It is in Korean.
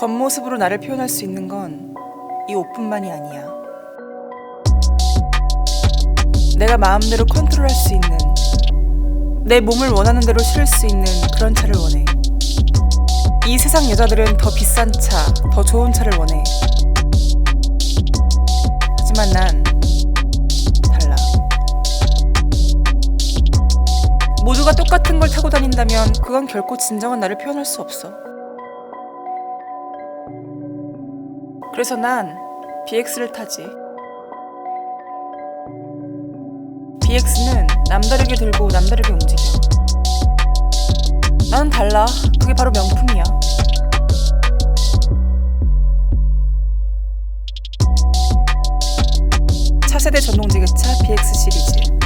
겉모습으로 나를 표현할 수 있는 건 이 옷뿐만이 아니야. 내가 마음대로 컨트롤할 수 있는 내 몸을 원하는 대로 실을 수 있는 그런 차를 원해. 이 세상 여자들은 더 비싼 차, 더 좋은 차를 원해. 하지만 난 달라. 모두가 똑같은 걸 타고 다닌다면 그건 결코 진정한 나를 표현할 수 없어. 그래서 난 BX를 타지. BX는 남다르게 들고 남다르게 움직여. 나는 달라. 그게 바로 명품이야. 차세대 전동 지게차 BX 시리즈.